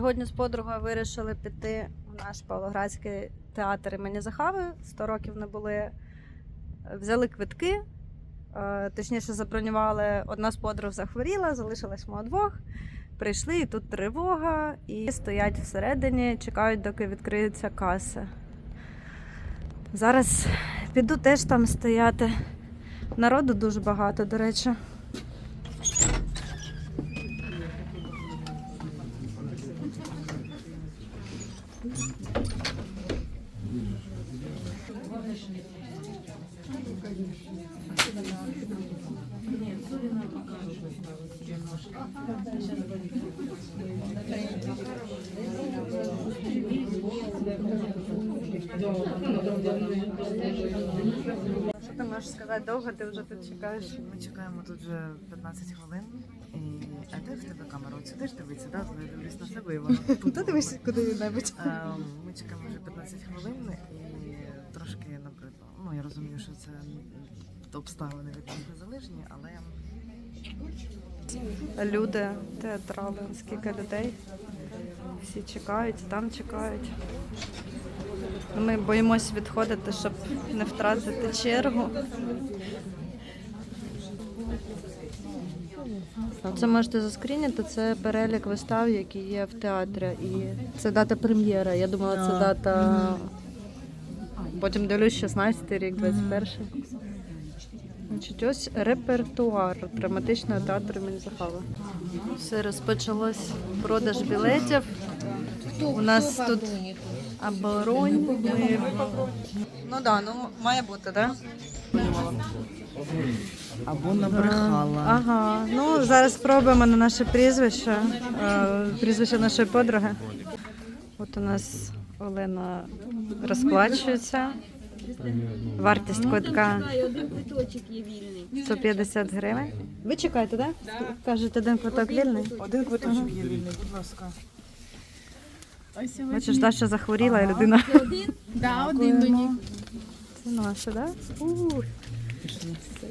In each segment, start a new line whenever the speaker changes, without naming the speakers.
Сьогодні з подругою вирішили піти в наш Павлоградський театр імені Захави. 100 років не були. Взяли квитки, е, точніше, забронювали. Одна з подруг захворіла, залишилась ми удвох. Прийшли, і тут тривога, і стоять всередині, чекають, доки відкриються каси. Зараз піду теж там стояти. Народу дуже багато, до речі. Що ти можеш сказати? Довго ти вже тут чекаєш?
Ми чекаємо тут вже 15 хвилин. І... А де в тебе камера? От сюди ж дивиться, да? Дивлюсь на себе і вона тут.
Ти дивишся куди-небудь.
Ем, Ми чекаємо вже 15 хвилин і трошки набридло. Ну, я розумію, що це обставини від нас незалежні, але
Люди, театрали, скільки людей. Всі чекають, там чекають. Ми боїмось відходити, щоб не втратити чергу. Це можете заскрініти, це перелік вистав, які є в театрі. І це дата прем'єра. Я думала, це дата. Потім дивлюсь 16 рік, 21. Значить, ось репертуар драматичного театру імені Захава. Все розпочалось продаж білетів. У нас тут оборонь. Ну так, да, ну має бути, так? Да?
або набрехала.
Ага, ну зараз спробуємо на наше прізвище, е, прізвище нашої подруги. От у нас Олена розплачується. Вартість квитка
Один квиточок є вільний.
150 гривень. Ви чекаєте, так? Да? Кажете, один квиток вільний?
Один квиточок є вільний, будь ласка.
Бачиш, Даша захворіла, і людина.
Один?
Да, один до них.
Це наше, так? Да? Ух,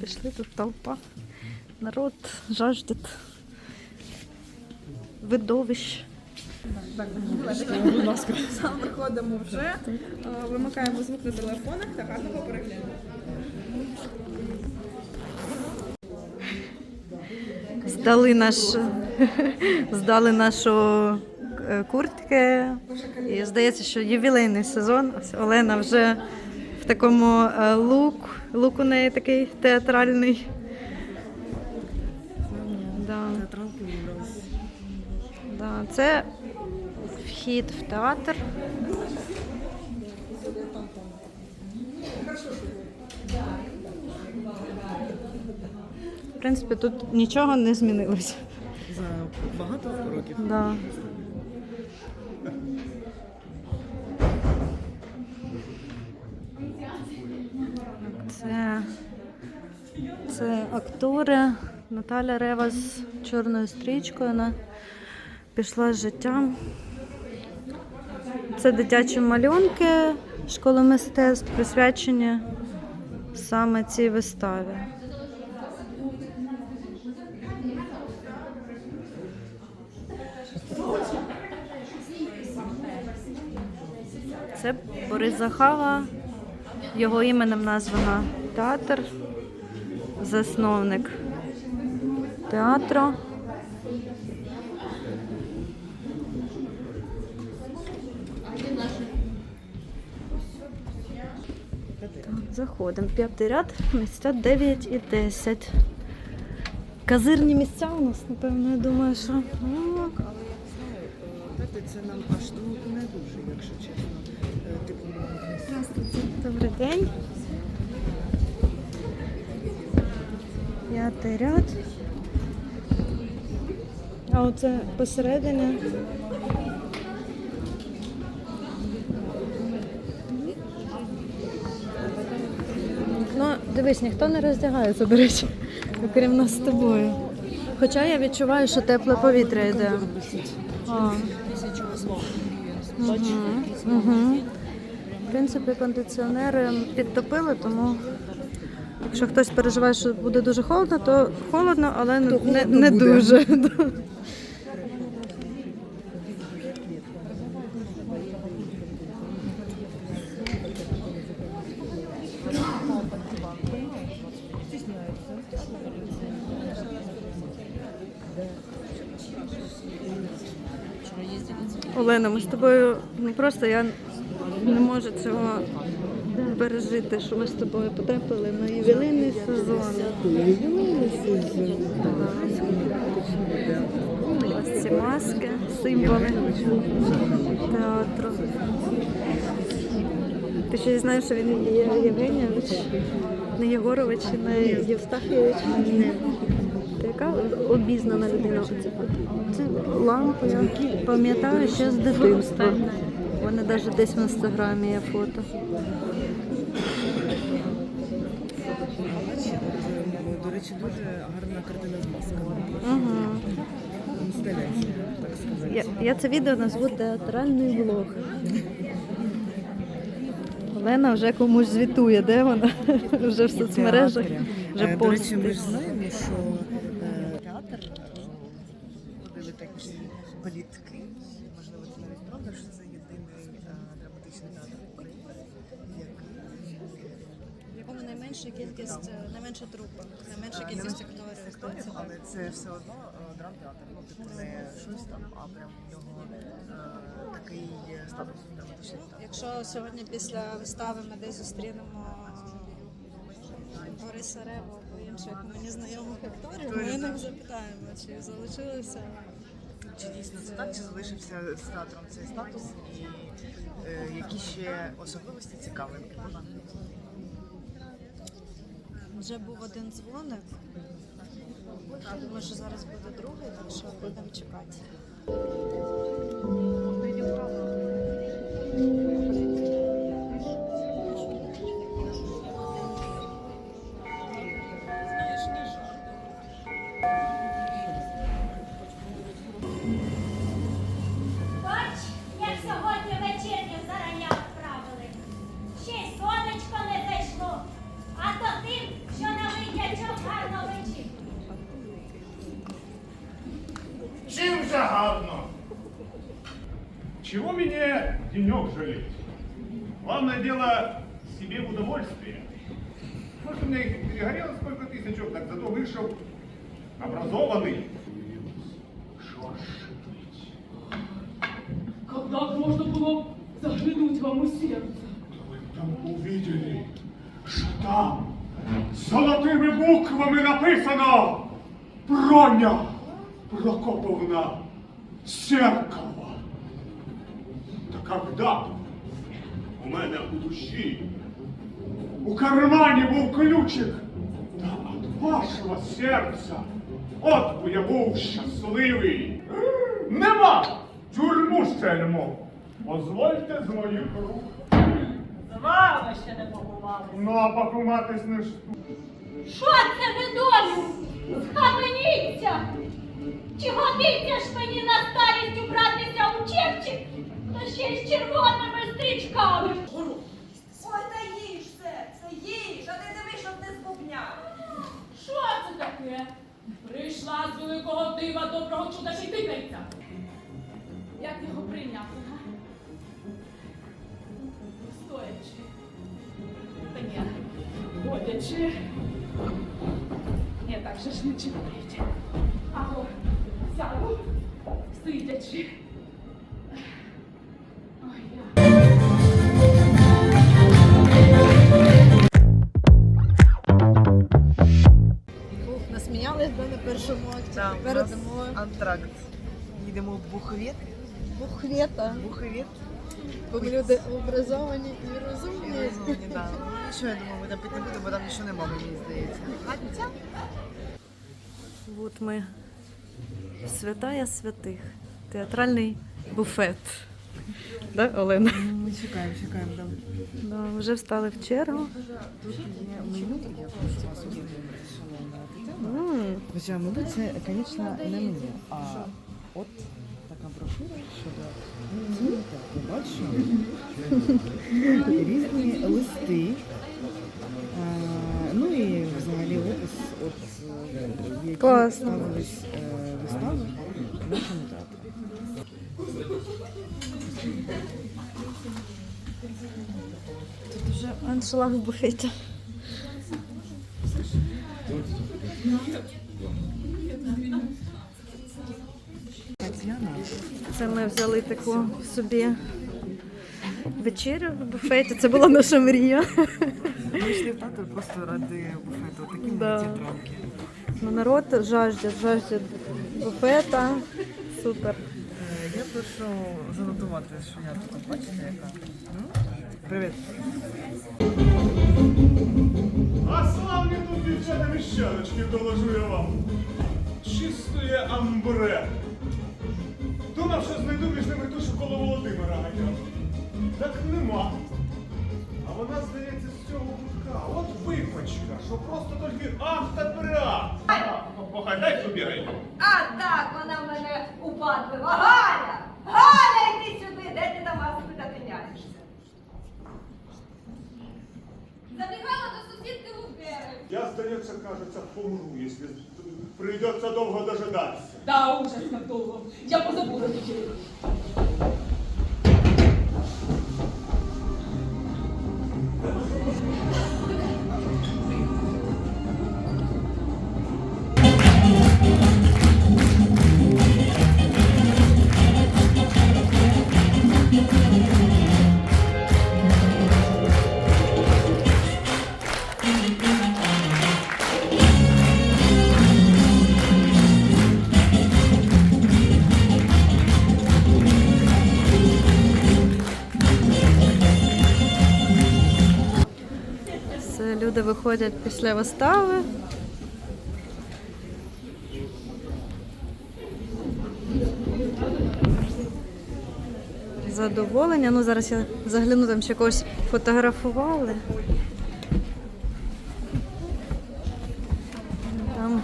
пішли тут толпа. Народ жаждет видовищ.
Сам приходимо вже, е, вимикаємо звук на телефонах та гарного перегляду.
Здали наш здали нашу е, куртки. І здається, що ювілейний сезон. Ось Олена вже в такому е, лук. Лук у неї такий театральний. Да. Да, це вхід в театр. В принципі, тут нічого не змінилося.
За багато років.
Да. Це, це актори Наталя Рева з чорною стрічкою. Вона пішла з життям. Це дитячі малюнки школи мистецтв, присвячені саме цій виставі. Це Борис Захава, його іменем названо театр, засновник театру. Заходимо. П'ятий ряд, місця 9 і 10. Казирні місця у нас, напевно, я думаю, що. Ну,
Але я не знаю, е, це нам аж ну, не дуже, якщо чесно. Е, Типу,
Добрий день. П'ятий ряд. А оце посередині. Ну, дивись, ніхто не роздягається, до речі, окрім нас з тобою. Хоча я відчуваю, що тепле повітря йде. А. Угу. Угу. В принципі, кондиціонери підтопили, тому якщо хтось переживає, що буде дуже холодно, то холодно, але не, не, не дуже. Олена, ми з тобою ну просто я не можу цього пережити, що ми з тобою потрапили на ювілейний сезон. Ось ці маски, символи театру. Ти ще знаєш, що він є Євгенійович, не Єгорович, не Євстахійович. Яка обізнана людина? Це лампа, я пам'ятаю ще з дитинства. Мене навіть десь в інстаграмі є фото.
До речі, дуже гарна картина з масками. Інсталяція, так сказати.
Я, я це відео назву театральний влог. Олена вже комусь звітує, де вона? Вже в соцмережах, вже
Е, До речі, ми ж знаємо, що е, театр е, ходили такі політики. Можливо, це навіть правда, що це єдиний е, драматичний театр України, який
В якому найменша кількість, найменша
кількість акторів, але це все одно е, драмтеатр. Ну, типу, не щось там, а прям в нього е, такий статус драматичний.
Якщо сьогодні після вистави ми десь зустрінемо Бориса Рева або інших мені знайомих акторів, ми них запитаємо, чи залишилися.
Чи дійсно це так, чи залишився з театром цей статус і е, які ще особливості цікавинки?
Вже був один дзвоник. Думаю, що зараз буде другий, так що будемо чекати.
Денек жалеть? Главное дело себе в удовольствие. Может, у меня их перегорело сколько тысячок, так зато вышел образованный. Ж?
Когда б можно было заглянуть вам у сердце?
Вы там увидели, что там золотыми буквами написано Броня Прокоповна Серкова. Когда у мене у душі, у кармані був ключик, та від вашого серця, от би я був щасливий. Нема! Тюрму стельму! Позвольте з моїх рук.
З вами ще не побували.
Ну, а покуматись не штука.
Що це ви долю? Схаменіться! Чи годиться ж мені на старість убратися у чепчик, та ще й з червоними стрічками?
Ой, та їж це, це їж, а ти диви, щоб не збубняв.
Що це таке? Прийшла з великого дива доброго чуда ще й тикається. Як його прийняти, га? Стоячи. Та ні, ходячи. Ні, так же ж не чіпають. Аго, сяду, сидячи.
Йдемо.
Їдемо в Буховіт.
бухвета.
Буховіт.
Бо люди образовані і розумні.
Розумні, да. Ну, що я думаю, ми там пити не будемо, бо там нічого нема, мені здається.
От ми святая святих. Театральний буфет. Да, Олена?
Ми чекаємо, чекаємо. Да.
Да, вже встали в чергу.
Тут є меню, я прошу вас Хоча меню це, звісно, не меню, а от така брошура щодо меню. Так, різні листи. Ну і взагалі опис, от, які ставились е, вистави в нашому театрі.
Тут вже аншлаг в буфеті.
Тетяна
Це ми взяли таку собі вечерю в буфеті. Це була наша мрія.
Ми йшли в театр просто ради буфету. Такі
Да.
молоді травки.
Ну, народ жаждет, жаждет буфета. Супер.
Е, Я прошу занотувати, що я тут бачите, яка. Привіт.
А славні тут дівчата міщаночки, доложу я вам. Чистує амбре. Думав, що знайду між ними ту, що коло Володимира ганяв. Так нема. А вона, здається, з цього кутка. От випачка, що просто тільки ах та переах. Похай побігай.
А так, вона в мене упадлива. Галя! Галя, йди сюди, де ти там аспита тиняєшся?
Забігала до сусідки Лубери.
Я, здається, кажеться, помру, якщо прийдеться довго дожидатися.
Да, ужасно як довго. Я позабула дітей.
Люди виходять після вистави. Задоволення. Ну, зараз я загляну, там ще когось фотографували. Там.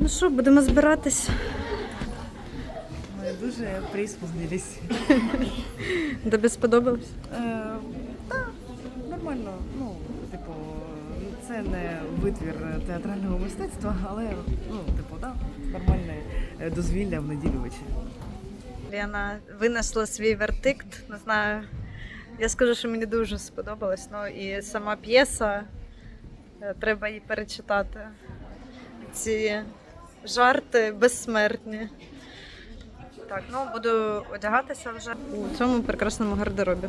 Ну що, будемо збиратись.
Ми дуже.
Тобі сподобалось?
Е, та, нормально. Ну, типу, це не витвір театрального мистецтва, але ну, типу, да, нормальне е, дозвілля в неділю ввечері.
Лена винесла свій вердикт. Не знаю. Я скажу, що мені дуже сподобалось. Ну і сама п'єса. е, Треба її перечитати. Ці жарти безсмертні. Так, ну буду одягатися вже у цьому прекрасному гардеробі.